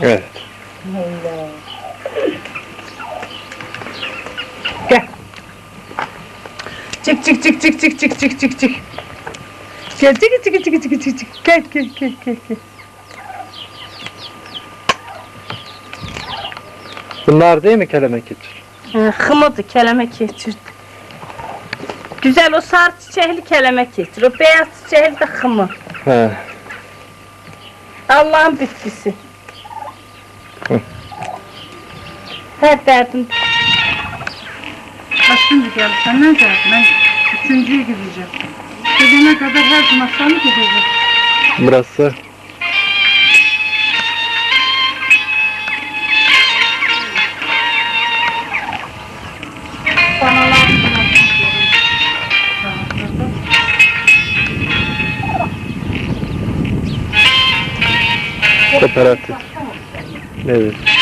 Evet. Allah. Gel. Çık çık çık çık çık çık çık çık çık. Gel çık çık çık çık çık çık. Gel gel gel gel gel. Bunlar değil mi kelemek geçir? Hımıdı kelemek geçirdi. Güzel o sarı çiçekli kelemek geçir. O beyaz çiçekli de hımı. He. Allah'ın bitkisi. Hep derdim. Kaçıncı geldi senden de ben üçüncüye gideceğim. Gidene kadar her gün hastaneye gideceğim. Burası şey. kooperatif. David.